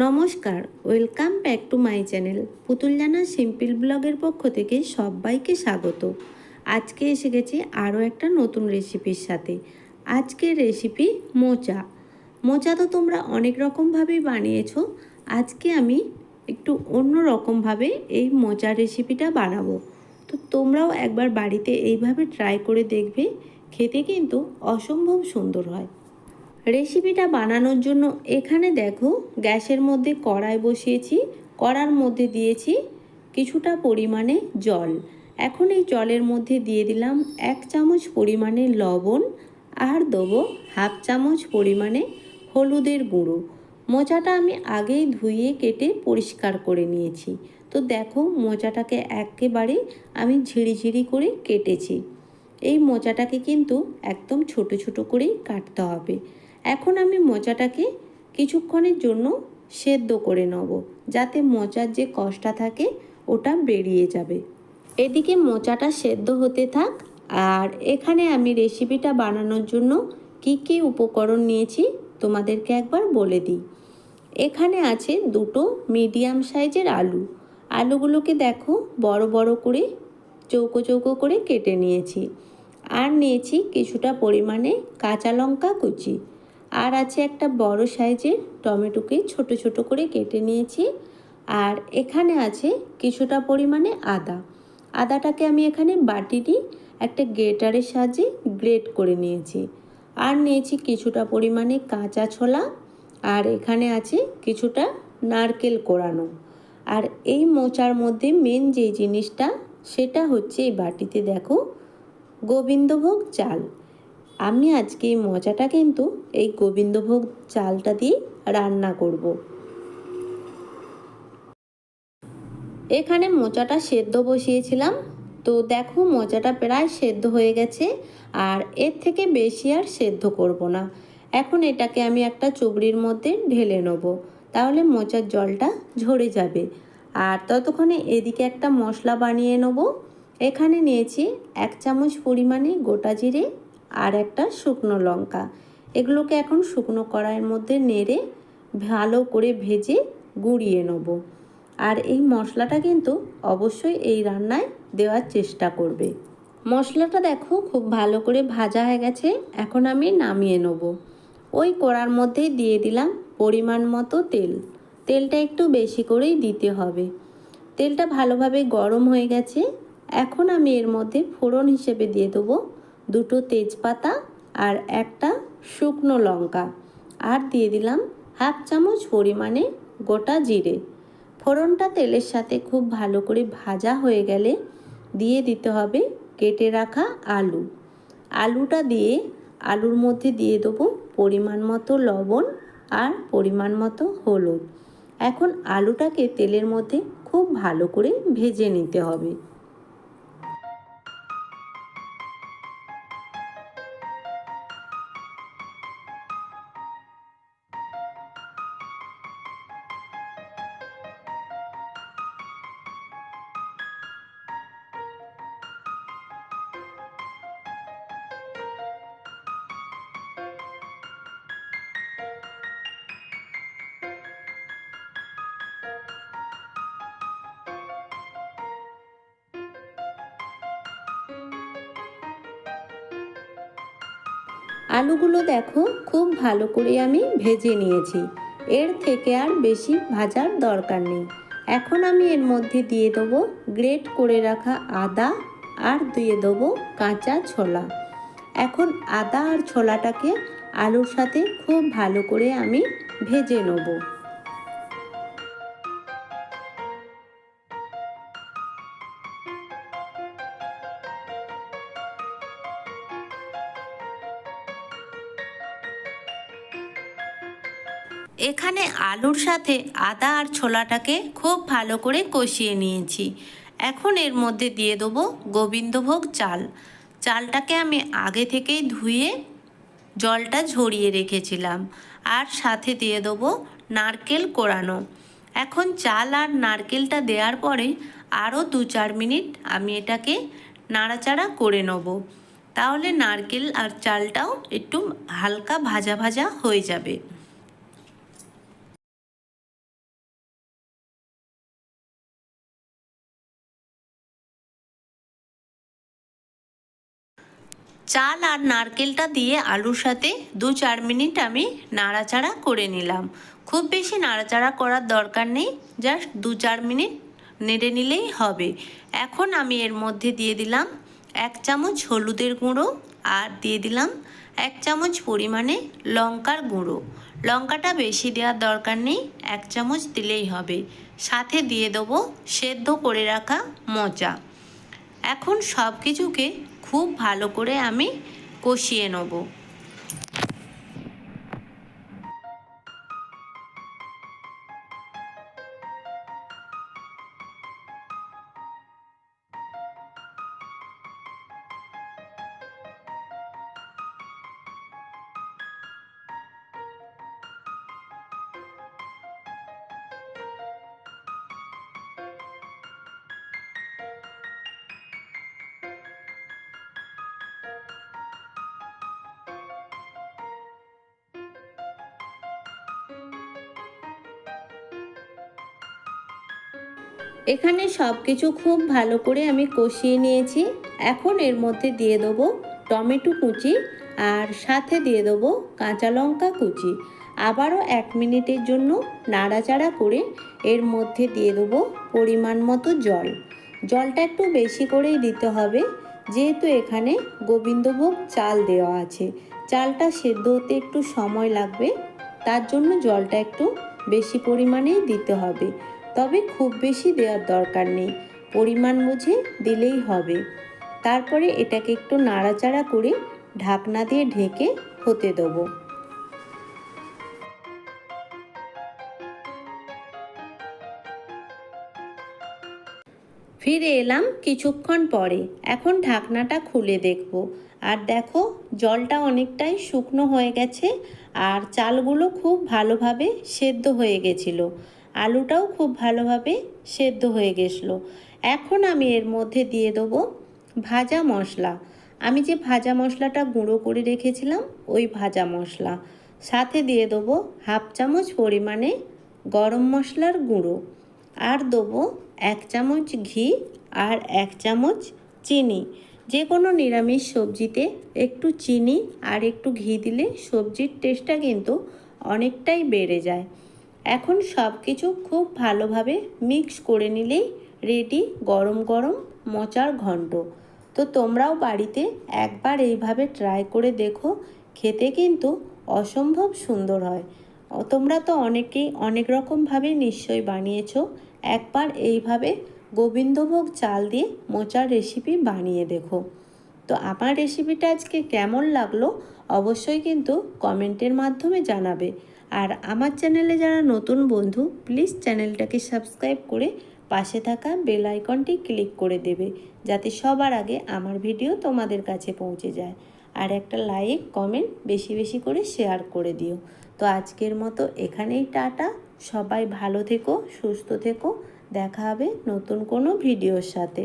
নমস্কার, welcome back to my channel Putul Jana simple ব্লগের পক্ষ থেকে সবাইকে স্বাগত। আজকে এসে গেছি আরও একটা নতুন রেসিপির সাথে। আজকের রেসিপি মোচা। মোচা তো তোমরা অনেক রকমভাবেই বানিয়েছো, আজকে আমি একটু অন্য রকমভাবে এই মোচার রেসিপিটা বানাবো। তো তোমরাও একবার বাড়িতে এইভাবে ট্রাই করে দেখবে, খেতে কিন্তু অসম্ভব সুন্দর হয়। রেসিপিটা বানানোর জন্য এখানে দেখো গ্যাসের মধ্যে কড়াই বসিয়েছি, কড়ার মধ্যে দিয়েছি কিছুটা পরিমাণে জল। এখন এই জলের মধ্যে দিয়ে দিলাম এক চামচ পরিমাণে লবণ আর দেবো হাফ চামচ পরিমাণে হলুদের গুঁড়ো। মোচাটা আমি আগেই ধুয়ে কেটে পরিষ্কার করে নিয়েছি। তো দেখো মোচাটাকে একেবারে আমি ঝিরিঝিরি করে কেটেছি। এই মোচাটাকে কিন্তু একদম ছোট ছোট করেই কাটতে হবে। এখন আমি মোচাটাকে কিছুক্ষণের জন্য সেদ্ধ করে নেব, যাতে মোচার যে কষটা থাকে ওটা বেরিয়ে যাবে। এদিকে মোচাটা সেদ্ধ হতে থাক, আর এখানে আমি রেসিপিটা বানানোর জন্য কি কি উপকরণ নিয়েছি তোমাদেরকে একবার বলে দিই। এখানে আছে দুটো মিডিয়াম সাইজের আলু। আলুগুলোকে দেখো বড় বড় করে, চৌকো চৌকো করে কেটে নিয়েছি। আর নিয়েছি কিছুটা পরিমাণে কাঁচা লঙ্কা কুচি। আর আছে একটা বড় সাইজের টমেটোকে ছোট ছোট করে কেটে নিয়েছি। আর এখানে আছে কিছুটা পরিমাণে আদা। আদাটাকে আমি এখানে বাটিটি একটা গ্রেটারের সাহায্যে গ্রেট করে নিয়েছি। আর নিয়েছি কিছুটা পরিমাণে কাঁচা ছোলা। আর এখানে আছে কিছুটা নারকেল কোড়ানো আর এই মোচার মধ্যে মেন যে জিনিসটা, সেটা হচ্ছে এই বাটিতে দেখো গোবিন্দভোগ চাল। আমি আজকে এই মোচাটা কিন্তু এই গোবিন্দভোগ চালটা দিয়ে রান্না করব। এখানে মোচাটা সেদ্ধ বসিয়েছিলাম। তো দেখো মোচাটা প্রায় সেদ্ধ হয়ে গেছে আর এর থেকে বেশি আর সেদ্ধ করব না। এখন এটাকে আমি একটা চুবড়ির মধ্যে ঢেলে নেব। তাহলে মোচার জলটা ঝরে যাবে। আর ততক্ষণে এদিকে একটা মশলা বানিয়ে নেব। এখানে নিয়েছি এক চামচ পরিমাণে গোটা জিরে আর একটা শুকনো লঙ্কা। এগুলোকে এখন শুকনো কড়াইয়ের মধ্যে নেড়ে ভালো করে ভেজে গুঁড়িয়ে নেব। আর এই মশলাটা কিন্তু অবশ্যই এই রান্নায় দেওয়ার চেষ্টা করবে। মশলাটা দেখো খুব ভালো করে ভাজা হয়ে গেছে, এখন আমি নামিয়ে নেব। ওই কড়ার মধ্যেই দিয়ে দিলাম পরিমাণ মতো তেল। তেলটা একটু বেশি করেই দিতে হবে। তেলটা ভালোভাবে গরম হয়ে গেছে, এখন আমি এর মধ্যে ফোড়ন হিসেবে দিয়ে দেবো দুটো তেজপাতা আর একটা শুকনো লঙ্কা। আর দিয়ে দিলাম হাফ চামচ পরিমাণে গোটা জিরে। ফোড়নটা তেলের সাথে খুব ভালো করে ভাজা হয়ে গেলে দিয়ে দিতে হবে কেটে রাখা আলু। আলুটা দিয়ে আলুর মধ্যে দিয়ে দেবো পরিমাণ মতো লবণ আর পরিমাণ মতো হলুদ। এখন আলুটাকে তেলের মধ্যে খুব ভালো করে ভেজে নিতে হবে। আলুগুলো দেখো, খুব ভালো করে আমি ভেজে নিয়েছি। এর থেকে আর বেশি ভাজার দরকার নেই। এখন আমি এর মধ্যে দিয়ে দেবো গ্রেট করে রাখা আদা আর দিয়ে দেবো কাঁচা ছোলা। এখন আদা আর ছোলাটাকে আলুর সাথে খুব ভালো করে আমি ভেজে নেব। এখানে আলুর সাথে আদা আর ছোলাটাকে খুব ভালো করে কষিয়ে নিয়েছি। এখন এর মধ্যে দিয়ে দেবো গোবিন্দভোগ চাল। চালটাকে আমি আগে থেকেই ধুয়ে জলটা ঝরিয়ে রেখেছিলাম। আর সাথে দিয়ে দেবো নারকেল কোড়ানো এখন চাল আর নারকেলটা দেওয়ার পরে আরও দু চার মিনিট আমি এটাকে নাড়াচাড়া করে নেব। তাহলে নারকেল আর চালটাও একটু হালকা ভাজা ভাজা হয়ে যাবে। চাল আর নারকেলটা দিয়ে আলুর সাথে দু চার মিনিট আমি নাড়াচাড়া করে নিলাম। খুব বেশি নাড়াচাড়া করার দরকার নেই, জাস্ট দু চার মিনিট নেড়ে নিলেই হবে। এখন আমি এর মধ্যে দিয়ে দিলাম এক চামচ হলুদের গুঁড়ো আর দিয়ে দিলাম এক চামচ পরিমাণে লঙ্কার গুঁড়ো। লঙ্কাটা বেশি দেওয়ার দরকার নেই, এক চামচ দিলেই হবে। সাথে দিয়ে দেবো সেদ্ধ করে রাখা মোচা। এখন সব কিছুকে খুব ভালো করে আমি কষিয়ে নেব। এখানে সব কিছু খুব ভালো করে আমি কষিয়ে নিয়েছি। এখন এর মধ্যে দিয়ে দেবো টমেটো কুচি আর সাথে দিয়ে দেবো কাঁচা লঙ্কা কুচি। আবারও এক মিনিটের জন্য নাড়াচাড়া করে এর মধ্যে দিয়ে দেবো পরিমাণ মতো জল। জলটা একটু বেশি করেই দিতে হবে, যেহেতু এখানে গোবিন্দভোগ চাল দেওয়া আছে। চালটা সেদ্ধ হতে একটু সময় লাগবে, তার জন্য জলটা একটু বেশি পরিমাণেই দিতে হবে। তবে খুব বেশি দেওয়ার দরকার নেই। পরিমাণ বুঝে দিলেই হবে। তারপরে এটাকে একটু নাড়াচাড়া করে ঢাকনা দিয়ে ঢেকে হতে দেবো। ফিরে এলাম কিছুক্ষণ পরে। এখন ঢাকনাটা খুলে দেখব। আর দেখো, জলটা অনেকটাই শুকনো হয়ে গেছে আর চালগুলো খুব ভালোভাবে সেদ্ধ হয়ে গেছিল। আলুটাও খুব ভালোভাবে সেদ্ধ হয়ে গেছিল। এখন আমি এর মধ্যে দিয়ে দেবো ভাজা মশলা। আমি যে ভাজা মশলাটা গুঁড়ো করে রেখেছিলাম, ওই ভাজা মশলা। সাথে দিয়ে দেবো হাফ চামচ পরিমাণে গরম মশলার গুঁড়ো। আর দেবো এক চামচ ঘি আর এক চামচ চিনি। যে কোনো নিরামিষ সবজিতে একটু চিনি আর একটু ঘি দিলে সবজির টেস্টটা কিন্তু অনেকটাই বেড়ে যায়। এখন সব কিছু খুব ভালোভাবে মিক্স করে নিলেই রেডি গরম গরম মোচার ঘন্ট। তো তোমরাও বাড়িতে একবার এইভাবে ট্রাই করে দেখো, খেতে কিন্তু অসম্ভব সুন্দর হয়। তোমরা তো অনেকেই অনেক রকমভাবে নিশ্চয়ই বানিয়েছো, একবার এইভাবে গোবিন্দভোগ চাল দিয়ে মোচার রেসিপি বানিয়ে দেখো। তো আমার রেসিপিটা আজকে কেমন লাগল, অবশ্যই কিন্তু কমেন্টের মাধ্যমে জানাবে। আর আমার চ্যানেলে যারা নতুন বন্ধু প্লিজ চ্যানেলটাকে সাবস্ক্রাইব করে পাশে থাকা বেল আইকনটি ক্লিক করে দেবে, যাতে সবার আগে আমার ভিডিও তোমাদের কাছে পৌঁছে যায়। আর একটা লাইক কমেন্ট বেশি বেশি করে শেয়ার করে দিও। তো আজকের মতো এখানেই টাটা। সবাই ভালো থেকো, সুস্থ থেকো। দেখা হবে নতুন কোনো ভিডিওর সাথে।